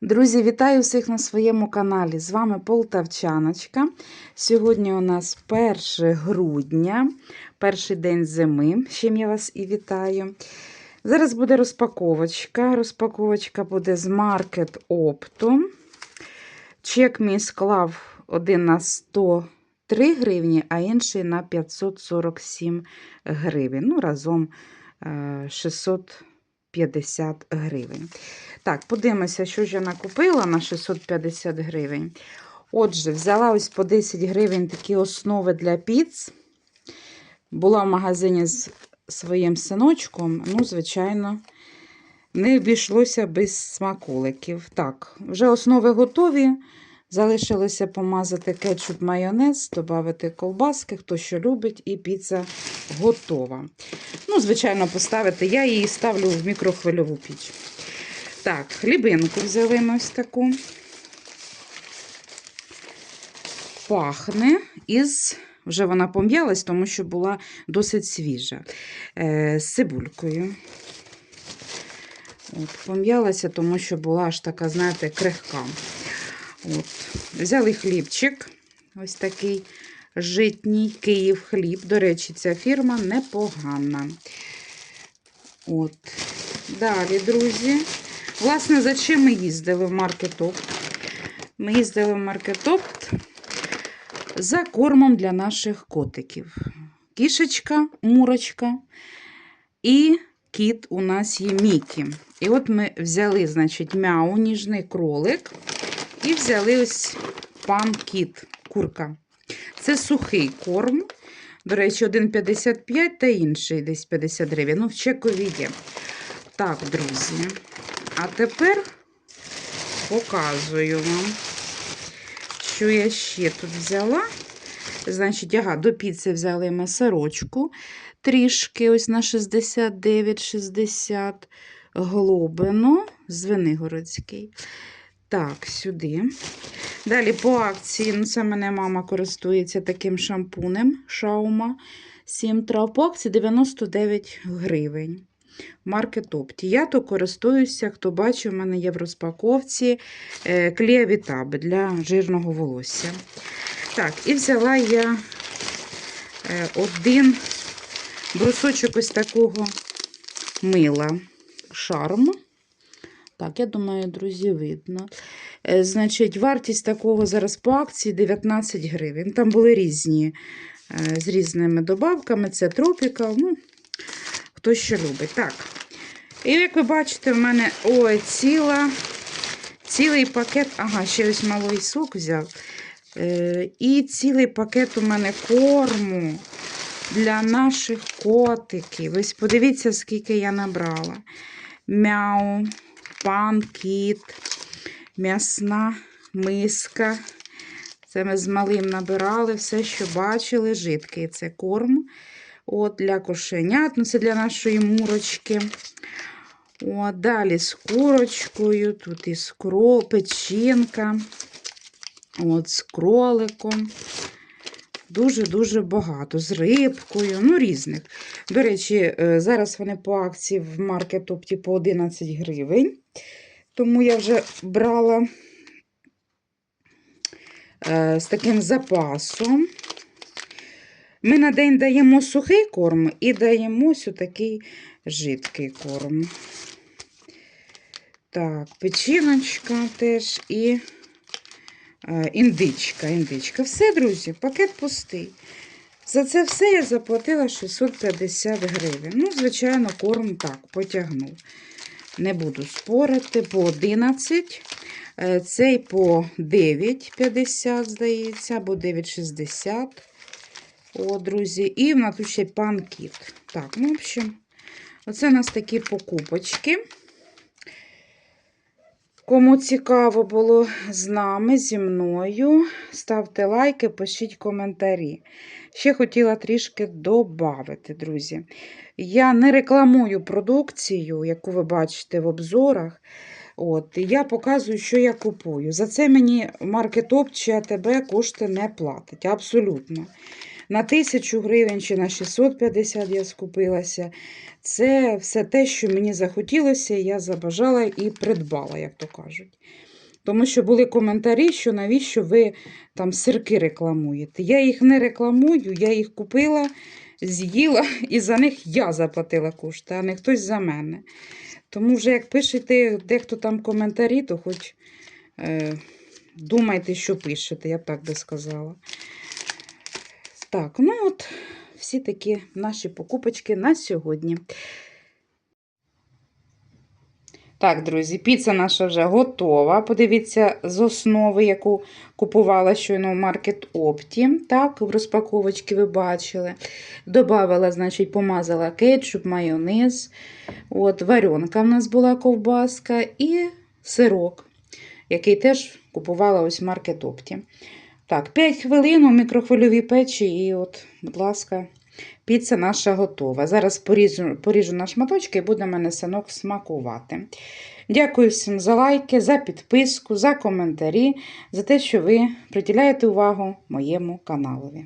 Друзі, вітаю всіх на своєму каналі. З вами Полтавчаночка. Сьогодні у нас 1 грудня, перший день зими. з чим я вас і вітаю. Зараз буде розпаковочка. Розпаковочка буде з Market Optum. Чек мій склав один на 103 гривні, а інший на 547 гривень. Ну, разом е, 650 гривень. Так, подивимося, що ж я накупила на 650 гривень. Отже, взяла ось по 10 гривень такі основи для піц. Була в магазині з своїм синочком. Ну, звичайно, не обійшлося без смаколиків. Так, вже основи готові. Залишилося помазати кетчуп майонез, додати колбаски, хто що любить, і піца готова. Ну, звичайно, поставити. Я її ставлю в мікрохвильову піч. Так, хлібинку взяли ми ось таку. Пахне із, вже вона пом'ялась, тому що була досить свіжа. Е, з цибулькою. От, пом'ялася, тому що була аж така, знаєте, крихка. От. Взяли хлібчик, ось такий житній Київ хліб. До речі, ця фірма непогана. От. Далі, друзі. Власне, за чим ми їздили в маркетопт? Ми їздили в маркетопт за кормом для наших котиків. Кішечка, мурочка і кіт у нас є Мікі. І от ми взяли, значить, мяу, ніжний кролик, і взяли ось пан кіт, курка. Це сухий корм. До речі, 1,55 та інший десь 50 гривень. Ну, в чекові є. Так, друзі. А тепер показую вам, що я ще тут взяла. Значить, ага, до піци взяли ми сирочку трішки, ось на 69,60 глобину, Звенигородський. Так, сюди. Далі по акції, ну це мене мама користується таким шампунем Шаума 7 трав. По акції 99 гривень. Маркетопті. Я то користуюся, хто бачив, у мене є в розпаковці е, кліавітаби для жирного волосся. Так, і взяла я е, один брусочок ось такого мила шарм. Так, я думаю, друзі, видно. Е, Значить, вартість такого зараз по акції 19 гривень. Там були різні е, з різними добавками. Це тропіка. Ну, хто що любить. Так. І як ви бачите, в мене ой, ціла, цілий пакет. Ага, ще ось малий сок взяв. Е, і цілий пакет у мене корму для наших котиків. Ось подивіться, скільки я набрала. Мяу, пан кіт, м'ясна миска. Це ми з малим набирали все, що бачили, жидкий це корм. От Для кошенят, ну це для нашої мурочки. От, Далі з курочкою, тут із кро, печінка, от, з кроликом. Дуже-дуже багато. З рибкою, ну різних. До речі, е, зараз вони по акції в маркетопті по 11 гривень. Тому я вже брала е, з таким запасом. Ми на день даємо сухий корм і даємо ось такий жидкий корм. Так, печіночка теж і індичка. індичка. Все, друзі, пакет пустий. За це все я заплатила 650 гривень. Ну, звичайно, корм так, потягнув. Не буду спорити, по 11. Е, Цей по 9,50, здається, або 9,60. О, друзі, і в нас тут ще пан кіт. Так, ну, в общем, оце у нас такі покупочки. Кому цікаво було з нами, зі мною, ставте лайки, пишіть коментарі. Ще хотіла трішки додати, друзі. Я не рекламую продукцію, яку ви бачите в обзорах. От, Я показую, що я купую. За це мені маркетоп чи АТБ кошти не платить. Абсолютно. На 1000 гривень чи на 650 я скупилася. Це все те, що мені захотілося, я забажала і придбала, як то кажуть. Тому що були коментарі, що навіщо ви там сирки рекламуєте. Я їх не рекламую, я їх купила, з'їла, і за них я заплатила кошти, а не хтось за мене. Тому вже як пишете дехто там коментарі, то хоч е, думайте, що пишете, я б так би сказала. Так, ну от всі такі наші покупочки на сьогодні. Так, друзі, піца наша вже готова. Подивіться з основи, яку купувала щойно в Маркет Опті. Так, в розпаковочці ви бачили. Добавила, значить, помазала кетчуп, майонез. От, варенка в нас була ковбаска і сирок, який теж купувала ось Маркет Опті. Так, 5 хвилин у мікрохвильовій печі, і от, будь ласка, піца наша готова. Зараз поріжу, поріжу на шматочки і буде мене синок смакувати. Дякую всім за лайки, за підписку, за коментарі, за те, що ви приділяєте увагу моєму каналові.